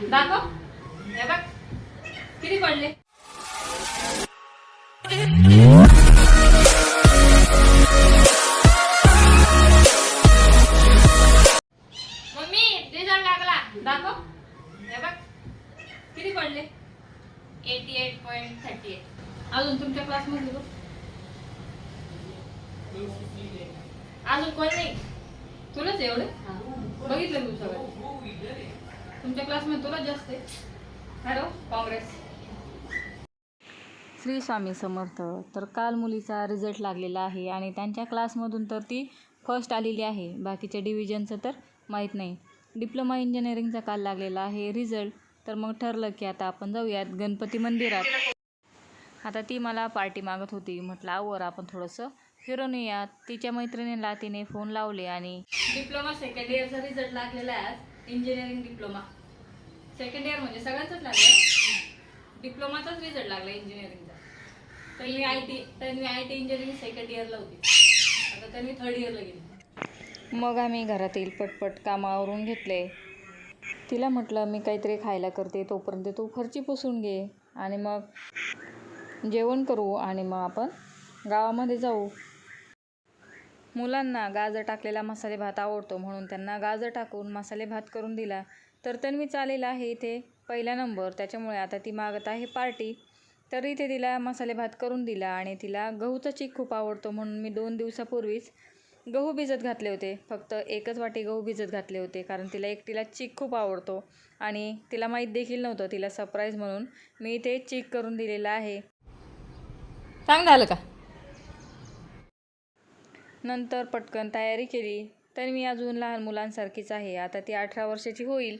दाखव. हे बघ. किती पडले? मम्मी रिझल्ट लागला. दाखव. हे बघ. किती पडले? Eighty eight point thirty eight अजून तुमच्या क्लासमध्ये बघ. अजून कोण नाही? तुलाच एवढे? बघितलं तू सगळं. तुमच्या क्लासमध्ये तुला जास्त हॅलो काँग्रेस श्री स्वामी समर्थ तर काल मुलीचा रिझल्ट लागलेला आहे आणि त्यांच्या क्लासमधून तर ती फर्स्ट आलेली आहे. बाकीच्या डिव्हिजनचं तर माहीत नाही. डिप्लोमा इंजिनिअरिंगचा काल लागलेला आहे रिझल्ट तर मग ठरलं की आता आपण जाऊयात गणपती मंदिरात. आता ती मला पार्टी मागत होती. म्हटलं आवर आपण थोडंसं फिरून येऊयात. तिच्या मैत्रिणीला तिने फोन लावले आणि डिप्लोमा सेकंड इयरचा रिझल्ट लागलेला आहे इंजिनिअरिंग डिप्लोमा सेकंड इयर म्हणजे सगळ्यांचाच लागला डिप्लोमाचाच रिझल्ट लागला इंजिनिअरिंगचा Tanvi I T Tanvi I T engineering second इयरला होती. आता तन्वी थर्ड इयरला गेली. मग आम्ही घरातील पटपट कामावरून घेतले. तिला म्हटलं मी काहीतरी खायला करते तोपर्यंत तू फरची पुसून घे आणि मग जेवण करू आणि मग आपण गावामध्ये जाऊ. मुलांना गाजर टाकलेला मसाले भात आवडतो म्हणून त्यांना गाजर टाकून मसाले भात करून दिला. तर तन्वी चालेल आहे इथे पहिला नंबर. त्याच्यामुळे आता ती मागत आहे पार्टी. तर इथे तिला मसाले भात करून दिला आणि तिला गहूचा चीक खूप आवडतो म्हणून मी दोन दिवसापूर्वीच गहू भिजत घातले होते. फक्त एकच वाटी गहू भिजत घातले होते कारण तिला एकटीला चीक खूप आवडतो आणि तिला माहीत देखील नव्हतं तिला सरप्राईज म्हणून मी इथे चीक करून दिलेला आहे. चांगलं आलं का? नंतर पटकन तयारी केली. तर मी अजून लहान मुलांसारखीच आहे. आता ती अठरा वर्षाची होईल.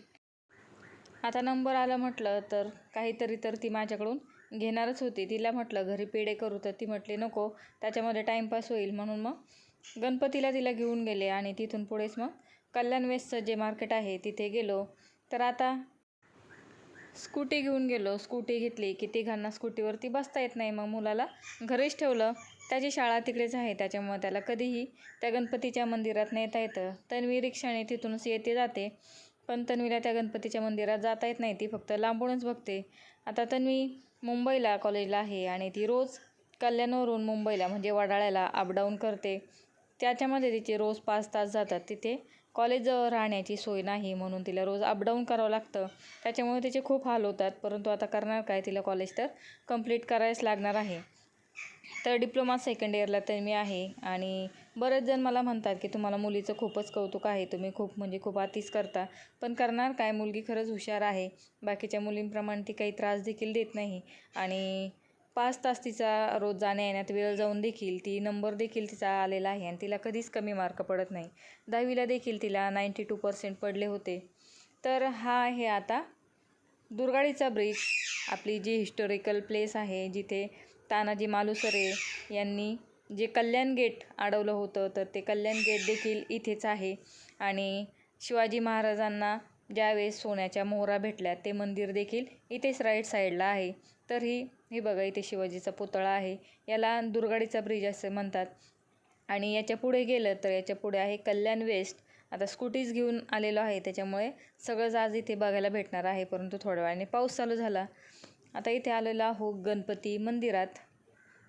आता नंबर आला म्हटलं तर काहीतरी तर ती माझ्याकडून घेणारच होती. तिला म्हटलं घरी पेढे करू. तर ती म्हटली नको त्याच्यामध्ये टाईमपास होईल. म्हणून मग गणपतीला तिला घेऊन गेले आणि तिथून पुढेच मग कल्याण वेस्टचं जे मार्केट आहे तिथे गेलो. तर आता स्कूटी घेऊन गेलो. स्कूटी घेतली की तिघांना स्कूटीवरती बसता येत नाही. मग मुलाला घरीच ठेवलं. त्याची शाळा तिकडेच आहे त्याच्यामुळे त्याला कधीही त्या गणपतीच्या मंदिरात नेता येतं. तन्वी रिक्षाने तिथूनच येते जाते पण तन्वीला त्या गणपतीच्या मंदिरात जाता येत नाही ती फक्त लांबूनच बघते. आता तन्वी मुंबईला कॉलेजला आहे आणि ती रोज कल्याणवरून मुंबईला म्हणजे वडाळ्याला अपडाऊन करते. त्याच्यामध्ये तिचे रोज पाच तास जातात. तिथे कॉलेजजवळ राहण्याची सोय नाही म्हणून तिला रोज अपडाऊन करावं लागतं. त्याच्यामुळे तिचे खूप हाल होतात परंतु आता करणार काय तिला कॉलेज तर कंप्लीट करायच लागणार आहे. तर डिप्लोमा सेकंड इयरला तर मी आहे. आणि बरेच जण मला म्हणतात की तुम्हाला मुलीचं खूपच कौतुक आहे. तुम्ही खूप म्हणजे खूप अतिच करता. पण करणार काय? मुलगी खरंच हुशार आहे. बाकीच्या मुलींप्रमाणे ती काही त्रास देखील देत नाही. आणि पाच तास तिचा रोज जाण्या येण्यात वेळ जाऊन देखील ती नंबर देखील तिचा आलेला आहे. आणि तिला कधीच कमी मार्क पडत नाही. दहावीला देखील तिला नाईंटी टू पर्सेंट पडले होते. तर हा आहे आता दुर्गाडीचा ब्रिज आपली जी हिस्टॉरिकल प्लेस आहे जिथे तानाजी मालुसरे यांनी जे कल्याण गेट अडवलं होतं तर ते कल्याण गेट देखील इथेच आहे. आणि शिवाजी महाराजांना ज्यावेळेस सोन्याच्या मोहरा भेटल्या ते मंदिर देखील इथेच राईट साईडला आहे. तर ही हे बघा इथे शिवाजीचा पुतळा आहे. याला दुर्गाडीचा ब्रिज असे म्हणतात. आणि याच्यापुढे गेलं तर याच्यापुढे आहे कल्याण वेस्ट आता स्कूटीज घेऊन आलेलो आहे त्याच्यामुळे सगळंच आज इथे बघायला भेटणार आहे परंतु थोड्या वेळाने पाऊस चालू झाला. आता इथे आलेलो आहो गणपती मंदिरात.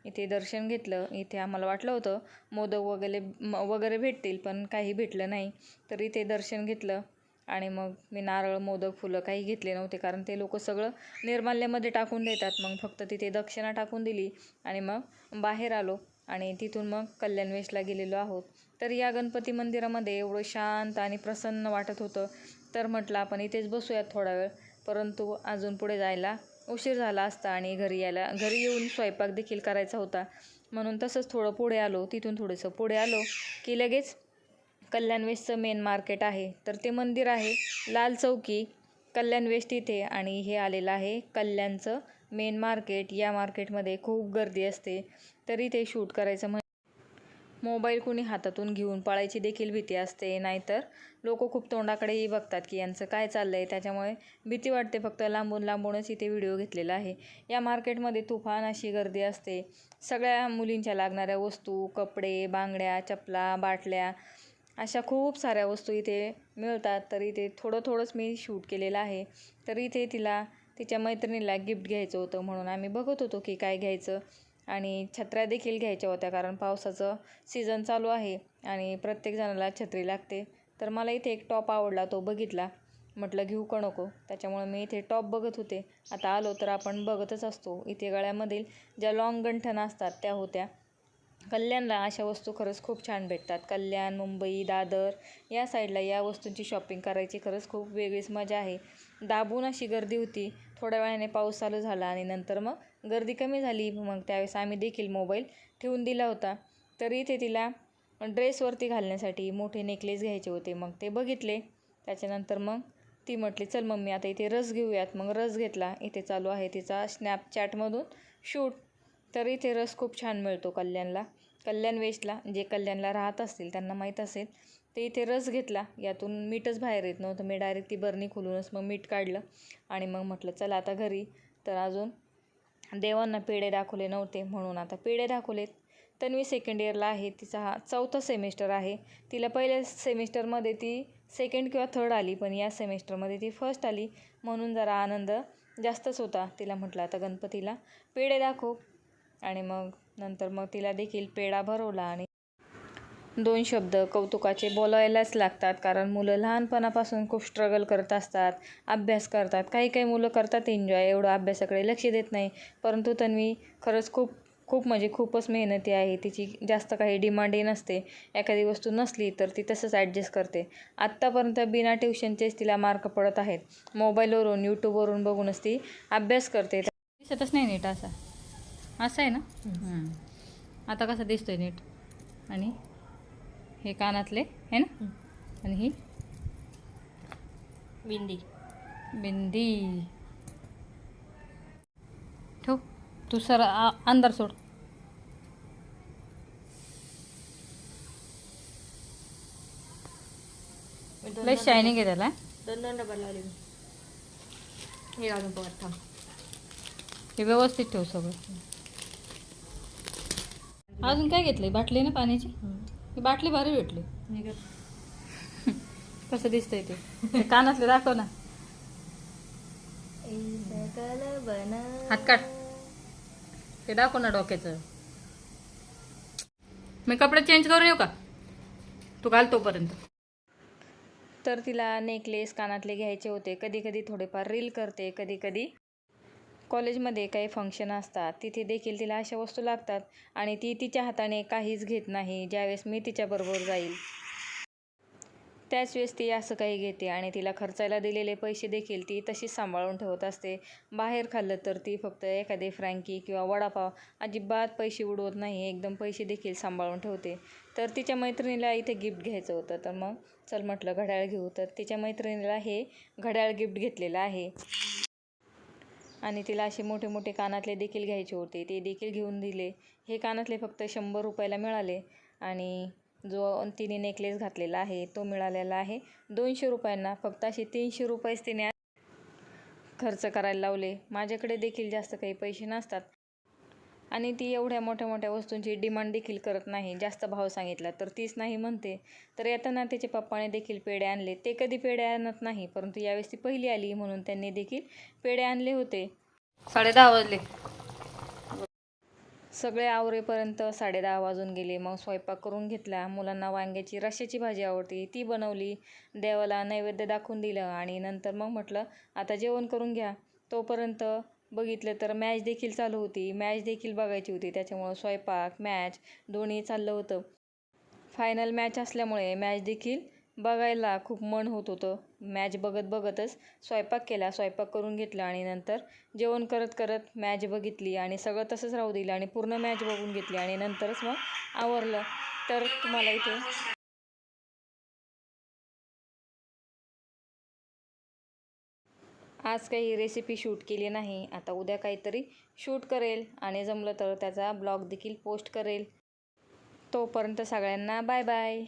इथे दर्शन घेतलं इथे आम्हाला वाटलं होतं मोदक वगैरे वगैरे भेटतील पण काही भेटलं नाही. तर इथे दर्शन घेतलं आणि मग मी नारळ मोदक फुलं काही घेतले नव्हते कारण ते लोक सगळं निर्माल्यामध्ये टाकून देतात. मग फक्त तिथे दक्षिणा टाकून दिली आणि मग बाहेर आलो आणि तिथून मग कल्याण वेशला गेलेलो आहोत. तर या गणपती मंदिरामध्ये एवढं शांत आणि प्रसन्न वाटत होतं. तर म्हटलं आपण इथेच बसूयात थोडा वेळ. परंतु अजून पुढे जायला उशीर झाला असता आणि घरी यायला घरी येऊन स्वयंपाक देखील करायचा होता. म्हणून तसंच थोडं पुढे आलो. तिथून थोडंसं पुढे आलो की लगेच कल्याण वेस्टचं मेन मार्केट आहे. तर ते मंदिर आहे लाल चौकी कल्याण वेस्ट इथे. आणि हे आलेलं आहे कल्याणचं मेन मार्केट या मार्केटमध्ये खूप गर्दी असते. तरी ते शूट करायचं म्हण मोबाईल कुणी हातातून घेऊन पळायची देखील भीती असते. नाहीतर लोक खूप तोंडाकडेही बघतात की यांचं काय चाललं आहे त्याच्यामुळे भीती वाटते. फक्त लांबून लांबूनच इथे व्हिडिओ घेतलेला आहे. या मार्केटमध्ये तुफान अशी गर्दी असते. सगळ्या मुलींच्या लागणाऱ्या वस्तू कपडे बांगड्या चपला बाटल्या अशा खूप साऱ्या वस्तू इथे मिळतात. तर इथे थोडं थोडंच मी शूट केलेलं आहे. तर इथे तिला तिच्या मैत्रिणीला गिफ्ट घ्यायचं होतं म्हणून आम्ही बघत होतो की काय घ्यायचं. आणि छत्र्या देखील घ्यायच्या होत्या कारण पावसाचं सीझन चालू आहे आणि प्रत्येक जणाला छत्री लागते. तर मला इथे एक टॉप आवडला तो बघितला. म्हटलं घेऊ का नको? त्याच्यामुळे मी इथे टॉप बघत होते. आता आलो तर आपण बघतच असतो. इथे गळ्यामधील ज्या लॉंग गंठणं असतात त्या होत्या. कल्याणला अशा वस्तू खरंच खूप छान भेटतात. कल्याण मुंबई दादर या साईडला या वस्तूंची शॉपिंग करायची खरंच खूप वेगळीच मजा आहे. दाबून अशी गर्दी होती. थोड्या वेळाने पाऊस चालू झाला आणि नंतर मग गर्दी कमी झाली. मग त्यावेळेस आम्ही देखील मोबाईल ठेवून दिला होता. तरी इथे तिला ड्रेसवरती घालण्यासाठी मोठे नेकलेस घ्यायचे होते. मग ते बघितले. त्याच्यानंतर मग ती म्हटली चल मम्मी आता इथे रस घेऊयात. मग रस घेतला. इथे चालू आहे तिचा स्नॅपचॅटमधून शूट तर इथे रस खूप छान मिळतो कल्याणला. कल्याण वेस्टला जे कल्याणला राहत असतील त्यांना माहीत असेल. ते इथे रस घेतला. यातून मीठच बाहेर येत नव्हतं. मी डायरेक्ट ती बरणी खोलूनच मग मीठ काढलं. आणि मग म्हटलं चला आता घरी. तर अजून देवांना पेढे दाखवले नव्हते म्हणून आता पेढे दाखवलेत तन्वी सेकंड इयरला आहे. तिचा हा चौथा सेमिस्टर आहे. तिला पहिल्या सेमिस्टरमध्ये ती सेकंड किंवा थर्ड आली पण या सेमिस्टरमध्ये ती फर्स्ट आली म्हणून जरा आनंद जास्तच होता तिला म्हटलं आता गणपतीला. पेढे दाखव. आणि मग नंतर मग तिला देखील पेढा भरवला आणि दोन शब्द कौतुकाचे बोलायलाच लागतात कारण मुलं लहानपणापासून खूप स्ट्रगल करत असतात अभ्यास करतात. काही काही मुलं करतात एन्जॉय एवढं अभ्यासाकडे लक्ष देत नाही. परंतु तन्वी खरंच खूप खूप म्हणजे खूपच मेहनती आहे. तिची जास्त काही डिमांडही नसते. एखादी वस्तू नसली तर ती तसंच ॲडजस्ट करते. आत्तापर्यंत बिना ट्युशनचेच तिला मार्क पडत आहेत. मोबाईलवरून यूट्यूबवरून बघूनच ती अभ्यास करते. दिसतच नाही नीट असा. असं आहे ना. आता कसं दिसतोय नीट? आणि? हे कानातले आहे ना? आणि ही? बिंदी. बिंदी. ठेव तू सर अंदर सोड. लय शायनिंग आहे त्याला. दोन दोन डबल लावले मी. हे घालून बघत थांब. हे व्यवस्थित ठेव सगळं. अजून काय घेतलंय? बाटली ना पाण्याची? ही बाटली भारी भेटली. कसं दिसतंय ते? ते कानातले दाखव ना. हात काढ. ते दाखव ना डोक्याचं. मी कपडे चेंज करून येऊ का? तू घाल तोपर्यंत. तर तिला नेकलेस कानातले घ्यायचे होते. कधी कधी थोडेफार रील करते कधी कधी कॉलेजमध्ये काही फंक्शन असतात तिथे देखील तिला अशा वस्तू लागतात आणि ती तिच्या हाताने काहीच घेत नाही ज्यावेळेस मी तिच्याबरोबर जाईल. त्याच वेळेस ती असं काही घेते आणि तिला खर्चायला दिलेले पैसे देखील ती तशीच सांभाळून ठेवत असते. बाहेर खाल्लं तर ती फक्त एखादे फ्रँकी किंवा वडापाव अजिबात पैसे उडवत नाही एकदम पैसे देखील सांभाळून ठेवते. तर तिच्या मैत्रिणीला इथे गिफ्ट घ्यायचं होतं तर मग चल म्हटलं घड्याळ घेऊ. तर तिच्या मैत्रिणीला हे घड्याळ गिफ्ट घेतलेलं आहे. आणि तिला असे मोठे मोठे कानातले देखील घ्यायचे होते. ते देखील घेऊन दिले. हे कानातले फक्त शंभर रुपयाला मिळाले आणि जो तिने नेकलेस घातलेला आहे तो मिळालेला आहे दोनशे रुपयांना. फक्त असे तीनशे रुपयेच तिने खर्च करायला लावले. माझ्याकडे देखील जास्त काही पैसे नसतात. आणि ती एवढ्या मोठ्या मोठ्या वस्तूंची डिमांड देखील करत नाही जास्त भाव सांगितला. तर तीच नाही म्हणते. तर येताना तिच्या पप्पाने देखील पेढे आणले. ते कधी पेढे आणत नाही परंतु यावेळेस ती पहिली आली म्हणून त्यांनी देखील पेढे आणले होते. साडे दहा वाजले. सगळे आवरेपर्यंत साडे दहा वाजून गेले. मग स्वयंपाक करून घेतला. मुलांना वांग्याची रश्श्याची भाजी आवडते. ती बनवली. देवाला नैवेद्य दाखवून दिलं. आणि नंतर मग म्हटलं आता जेवण करून घ्या. तोपर्यंत बघितलं तर मॅच देखील चालू होती. मॅच देखील बघायची होती. त्याच्यामुळं स्वयंपाक मॅच दोन्ही चाललं होतं. फायनल मॅच असल्यामुळे मॅच देखील बघायला खूप मन होत होतं. मॅच बघत बघतच स्वयंपाक केला. स्वयंपाक करून घेतला आणि नंतर जेवण करत करत मॅच बघितली आणि सगळं तसंच राहू दिलं आणि पूर्ण मॅच बघून घेतली आणि नंतरच मग आवरलं. तर तुम्हाला इथे आज काही रेसिपी शूट केली नाही. आता उद्या काहीतरी शूट करेल आणि जमलं तर त्याचा ब्लॉग देखील पोस्ट करेल. तोपर्यंत सगळ्यांना बाय बाय